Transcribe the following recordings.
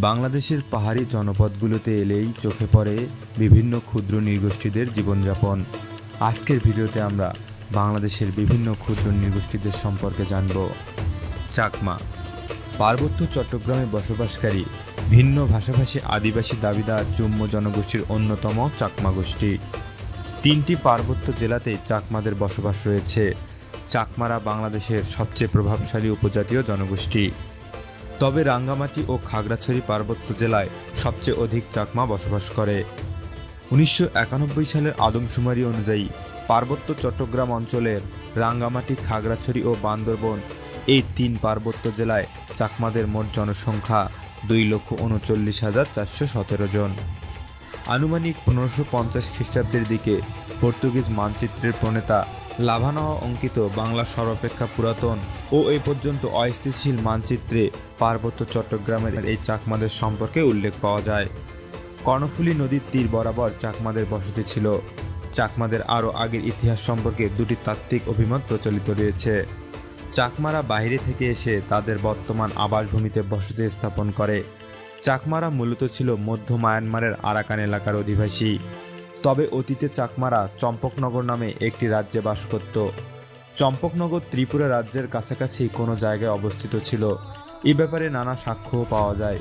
বাংলাদেশের পাহাড়ি জনপদগুলোতে এলেই চোখে পড়ে বিভিন্ন ক্ষুদ্র নৃগোষ্ঠীদের জীবনযাপন। আজকের ভিডিওতে আমরা বাংলাদেশের বিভিন্ন ক্ষুদ্র নৃগোষ্ঠীদের সম্পর্কে জানব। চাকমা। পার্বত্য চট্টগ্রামে বসবাসকারী ভিন্ন ভাষাভাষী আদিবাসী দাবিদার জম্ম জনগোষ্ঠীর অন্যতম চাকমা গোষ্ঠী। তিনটি পার্বত্য জেলাতেই চাকমাদের বসবাস রয়েছে। চাকমারা বাংলাদেশের সবচেয়ে প্রভাবশালী উপজাতীয় জনগোষ্ঠী। তবে রাঙ্গামাটি ও খাগড়াছড়ি পার্বত্য জেলায় সবচেয়ে অধিক চাকমা বসবাস করে। উনিশশো একানব্বই সালের আদমশুমারি অনুযায়ী পার্বত্য চট্টগ্রাম অঞ্চলের রাঙ্গামাটি, খাগড়াছড়ি ও বান্দরবন এই তিন পার্বত্য জেলায় চাকমাদের মোট জনসংখ্যা দুই লক্ষ উনচল্লিশ হাজার চারশো সতেরো জন। আনুমানিক পনেরোশো পঞ্চাশ খ্রিস্টাব্দের দিকে পর্তুগিজ মানচিত্রের প্রণেতা লাভানহ অঙ্কিত বাংলা সর্বাপেক্ষা পুরাতন ও এই পর্যন্ত অস্থিতিশীল মানচিত্রে পার্বত্য চট্টগ্রামের এই চাকমাদের সম্পর্কে উল্লেখ পাওয়া যায়। কর্ণফুলী নদীর তীর বরাবর চাকমাদের বসতি ছিল। চাকমাদের আরও আগের ইতিহাস সম্পর্কে দুটি তাত্ত্বিক অভিমত প্রচলিত রয়েছে। চাকমারা বাইরে থেকে এসে তাদের বর্তমান আবাসভূমিতে বসতি স্থাপন করে। চাকমারা মূলত ছিল মধ্য মায়ানমারের আরাকান এলাকার অধিবাসী। তবে অতীতে চাকমারা চম্পকনগর নামে একটি রাজ্যে বাস করত। চম্পকনগর ত্রিপুরা রাজ্যের কাছাকাছি কোনো জায়গায় অবস্থিত ছিল। এ ব্যাপারে নানা সাক্ষ্যও পাওয়া যায়।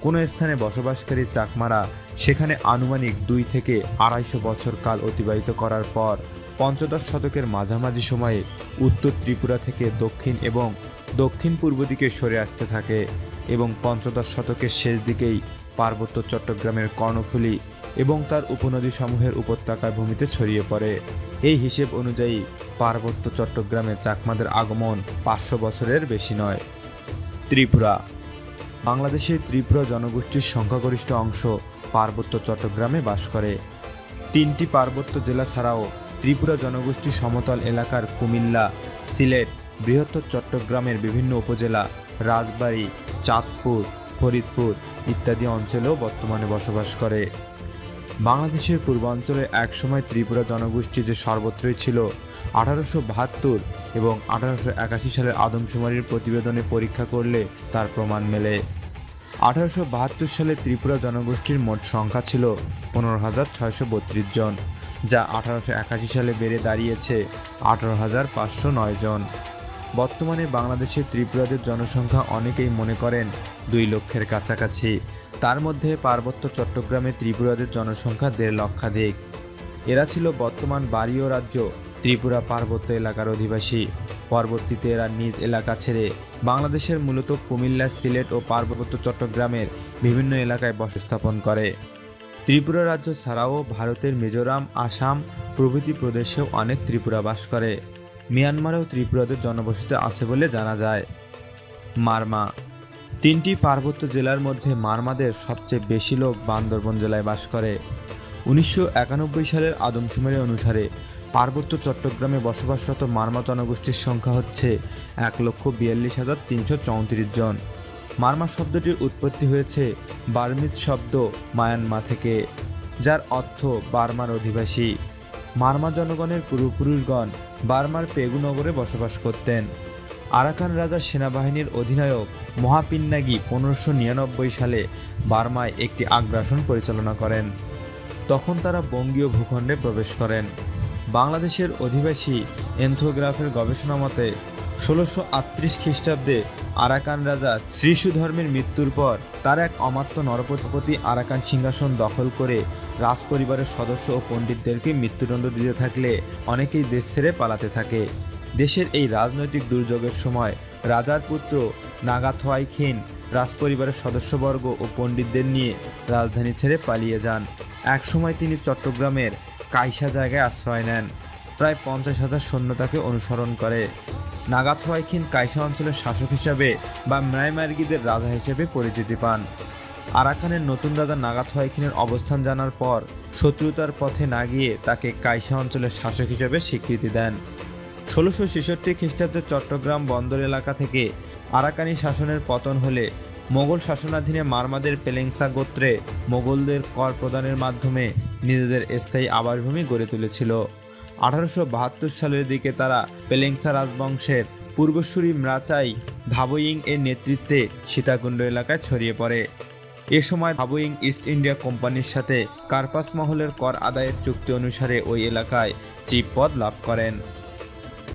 কোনো স্থানে বসবাসকারী চাকমারা সেখানে আনুমানিক দুই থেকে আড়াইশো বছর কাল অতিবাহিত করার পর পঞ্চদশ শতকের মাঝামাঝি সময়ে উত্তর ত্রিপুরা থেকে দক্ষিণ এবং দক্ষিণ পূর্ব দিকে সরে আসতে থাকে এবং পঞ্চদশ শতকের শেষ দিকেই পার্বত্য চট্টগ্রামের কর্ণফুলী এবং তার উপনদীসমূহের উপত্যকার ভূমিতে ছড়িয়ে পড়ে। এই হিসেব অনুযায়ী পার্বত্য চট্টগ্রামে চাকমাদের আগমন পাঁচশো বছরের বেশি নয়। ত্রিপুরা বাংলাদেশের ত্রিপুরা জনগোষ্ঠীর সংখ্যাগরিষ্ঠ অংশ পার্বত্য চট্টগ্রামে বাস করে। তিনটি পার্বত্য জেলা ছাড়াও ত্রিপুরা জনগোষ্ঠী সমতল এলাকার কুমিল্লা, সিলেট, বৃহত্তর চট্টগ্রামের বিভিন্ন উপজেলা রাজবাড়ী, চাঁদপুর, ফরিদপুর ইত্যাদি অঞ্চলেও বর্তমানে বসবাস করে। বাংলাদেশের পূর্বাঞ্চলে একসময় ত্রিপুরা জনগোষ্ঠী যে সর্বত্রই ছিল, আঠারোশো বাহাত্তর এবং আঠারোশো একাশি সালের আদমশুমারির প্রতিবেদনে পরীক্ষা করলে তার প্রমাণ মেলে। আঠারোশো বাহাত্তর সালে ত্রিপুরা জনগোষ্ঠীর মোট সংখ্যা ছিল পনেরো হাজার ছয়শো বত্রিশ জন, যা আঠারোশো একাশি সালে বেড়ে দাঁড়িয়েছে আঠারো হাজার পাঁচশো নয় জন। বর্তমানে বাংলাদেশের ত্রিপুরাদের জনসংখ্যা অনেকেই মনে করেন দুই লক্ষের কাছাকাছি। তার মধ্যে পার্বত্য চট্টগ্রামে ত্রিপুরাদের জনসংখ্যা দেড় লক্ষাধিক। এরা ছিল বর্তমান বাড়িও রাজ্য, ত্রিপুরা পার্বত্য এলাকার অধিবাসী। পরবর্তীতে এরা নিজ এলাকা ছেড়ে বাংলাদেশের মূলত কুমিল্লা, সিলেট ও পার্বত্য চট্টগ্রামের বিভিন্ন এলাকায় বসস্থাপন করে। ত্রিপুরা রাজ্য ছাড়াও ভারতের মিজোরাম, আসাম প্রভৃতি প্রদেশেও অনেক ত্রিপুরা বাস করে। মিয়ানমারেও ত্রিপুরাদের জনবসতি আছে বলে জানা যায়। মারমা তিনটি পার্বত্য জেলার মধ্যে মারমাদের সবচেয়ে বেশি লোক বান্দরবন জেলায় বাস করে। উনিশশো একানব্বই সালের আদমশুমারি অনুসারে পার্বত্য চট্টগ্রামে বসবাসরত মারমা জনগোষ্ঠীর সংখ্যা হচ্ছে এক লক্ষ বিয়াল্লিশ হাজার তিনশো চৌত্রিশ জন। মারমা শব্দটির উৎপত্তি হয়েছে বার্মিজ শব্দ মায়ানমা থেকে, যার অর্থ বার্মার অধিবাসী। মারমা জনগণের পূর্বপুরুষগণ বার্মার পেগুনগরে বসবাস করতেন। আরাকান রাজা সেনাবাহিনীর অধিনায়ক মহাপিন্নাগি পনেরোশো নিরানব্বই সালে বার্মায় একটি আগ্রাসন পরিচালনা করেন। তখন তারা বঙ্গীয় ভূখণ্ডে প্রবেশ করেন। বাংলাদেশের অধিবাসী এন্থোগ্রাফের গবেষণা মতে, ষোলোশো আটত্রিশ খ্রিস্টাব্দে আরাকান রাজা শ্রীশু ধর্মের মৃত্যুর পর তার এক অমাত্য নরপতি আরাকান সিংহাসন দখল করে রাজ পরিবারের সদস্য ও পণ্ডিতদেরকে মৃত্যুদণ্ড দিতে থাকলে অনেকেই দেশ ছেড়ে পালাতে থাকে। দেশের এই রাজনৈতিক দুর্যোগের সময় রাজার পুত্র নাগাথোয়াই খিন রাজপরিবারের সদস্যবর্গ ও পণ্ডিতদের নিয়ে রাজধানী ছেড়ে পালিয়ে যান। একসময় তিনি চট্টগ্রামের কাইসা জায়গায় আশ্রয় নেন। প্রায় পঞ্চাশ হাজার সৈন্য তাকে অনুসরণ করে। নাগাথোয়াইখিন কাইসা অঞ্চলের শাসক হিসাবে বা ম্রাইমার্গিদের রাজা হিসেবে পরিচিতি পান। আরাকানের নতুন রাজা নাগাথোয়াইখিনের অবস্থান জানার পর শত্রুতার পথে না গিয়ে তাকে কাইসা অঞ্চলের শাসক হিসেবে স্বীকৃতি দেন। ষোলোশো ছেষট্টি খ্রিস্টাব্দে চট্টগ্রাম বন্দর এলাকা থেকে আরাকানি শাসনের পতন হলে মোগল শাসনাধীনে মারমাদের পেলেংসা গোত্রে মোগলদের কর প্রদানের মাধ্যমে নিজেদের স্থায়ী আবাসভূমি গড়ে তুলেছিল। আঠারোশো বাহাত্তর সালের দিকে তারা পেলেংসা রাজবংশের পূর্বসূরি ম্রাচাই ধাবইং এর নেতৃত্বে সীতাকুণ্ড এলাকায় ছড়িয়ে পড়ে। এ সময় হাবুইং ইস্ট ইন্ডিয়া কোম্পানির সাথে কার্পাস মহলের কর আদায়ের চুক্তি অনুসারে ওই এলাকায় চিপ পদ লাভ করেন।